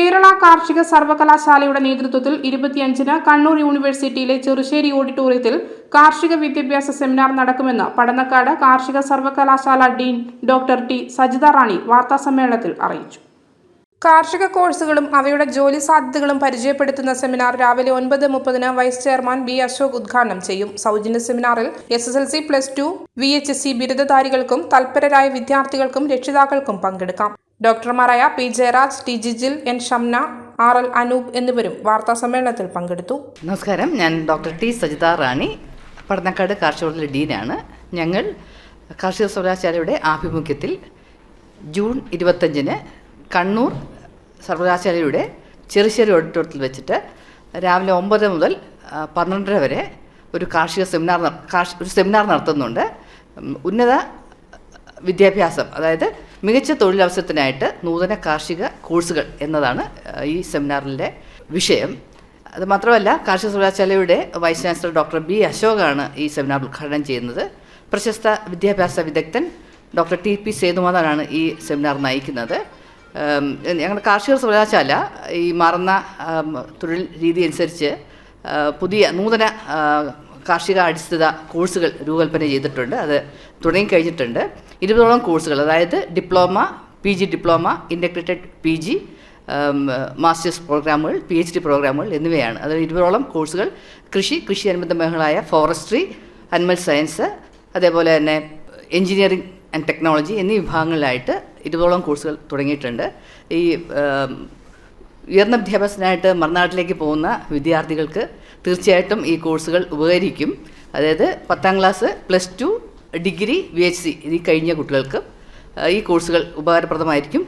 കേരള കാർഷിക സർവകലാശാലയുടെ നേതൃത്വത്തിൽ ഇരുപത്തിയഞ്ചിന് കണ്ണൂർ യൂണിവേഴ്സിറ്റിയിലെ ചെറുശ്ശേരി ഓഡിറ്റോറിയത്തിൽ കാർഷിക വിദ്യാഭ്യാസ സെമിനാർ നടക്കുമെന്ന് പടന്നക്കാട് കാർഷിക സർവകലാശാല dean doctor T Sajitha Rani വാർത്താസമ്മേളനത്തിൽ അറിയിച്ചു. കാർഷിക കോഴ്സുകളും അവയുടെ ജോലി സാധ്യതകളും പരിചയപ്പെടുത്തുന്ന സെമിനാർ രാവിലെ ഒൻപത് മുപ്പതിന് വൈസ് ചെയർമാൻ ബി അശോക് ഉദ്ഘാടനം ചെയ്യും. സൗജന്യ സെമിനാറിൽ S S L C plus two V H S C ബിരുദധാരികൾക്കും തൽപരരായ വിദ്യാർത്ഥികൾക്കും രക്ഷിതാക്കൾക്കും പങ്കെടുക്കാം. ഡോക്ടർമാരായ P Jayaraj T Jijil N Shamna R L Anoop എന്നിവരും വാർത്താ സമ്മേളനത്തിൽ പങ്കെടുത്തു. നമസ്കാരം. ഞാൻ ഡോക്ടർ ടി സജിത റാണി പടന്നക്കാട് കാർഷിക ഡീനാണ്. ഞങ്ങൾ കാർഷിക സർവകലാശാലയുടെ ആഭിമുഖ്യത്തിൽ ജൂൺ ഇരുപത്തഞ്ചിന് കണ്ണൂർ സർവകലാശാലയുടെ ചെറുശ്ശേരി ഓഡിറ്റോറിയത്തിൽ വെച്ചിട്ട് രാവിലെ ഒമ്പത് മുതൽ പന്ത്രണ്ടര വരെ ഒരു കാർഷിക സെമിനാർ ഒരു സെമിനാർ നടത്തുന്നുണ്ട്. ഉന്നത വിദ്യാഭ്യാസം അതായത് മികച്ച തൊഴിലവസരത്തിനായിട്ട് നൂതന കാർഷിക കോഴ്സുകൾ എന്നതാണ് ഈ സെമിനാറിന്റെ വിഷയം. അത് മാത്രമല്ല കാർഷിക സർവകലാശാലയുടെ വൈസ് ചാൻസലർ ഡോക്ടർ ബി അശോകാണ് ഈ സെമിനാർ ഉദ്ഘാടനം ചെയ്യുന്നത്. പ്രശസ്ത വിദ്യാഭ്യാസ വിദഗ്ധൻ ഡോക്ടർ ടി പി സേതുമാധവനാണ് ഈ സെമിനാർ നയിക്കുന്നത്. ഞങ്ങളുടെ കാർഷിക സർവകലാശാല ഈ മാറുന്ന തൊഴിൽ രീതി അനുസരിച്ച് പുതിയ നൂതന ആ, കാർഷിക അടിസ്ഥിത കോഴ്സുകൾ രൂപകൽപ്പന ചെയ്തിട്ടുണ്ട്. അത് തുടങ്ങിക്കഴിഞ്ഞിട്ടുണ്ട്. ഇരുപതോളം കോഴ്സുകൾ അതായത് diploma P G diploma integrated P G masters പ്രോഗ്രാമുകൾ പി എച്ച് ഡി പ്രോഗ്രാമുകൾ എന്നിവയാണ്. അത് ഇരുപതോളം കോഴ്സുകൾ കൃഷി കൃഷി അനുബന്ധ മേഖലയായ ഫോറസ്ട്രി അനിമൽ സയൻസ് അതേപോലെ തന്നെ എഞ്ചിനീയറിംഗ് ആൻഡ് ടെക്നോളജി എന്നീ വിഭാഗങ്ങളിലായിട്ട് ഇരുപതോളം കോഴ്സുകൾ തുടങ്ങിയിട്ടുണ്ട്. ഈ ഉയർന്ന വിദ്യാഭ്യാസത്തിനായിട്ട് മറുനാട്ടിലേക്ക് പോകുന്ന വിദ്യാർത്ഥികൾക്ക് തീർച്ചയായിട്ടും ഈ കോഴ്സുകൾ ഉപകരിക്കും. അതായത് പത്താം class plus two degree V H C ഈ കഴിഞ്ഞ കുട്ടികൾക്ക് ഈ കോഴ്സുകൾ ഉപകാരപ്രദമായിരിക്കും.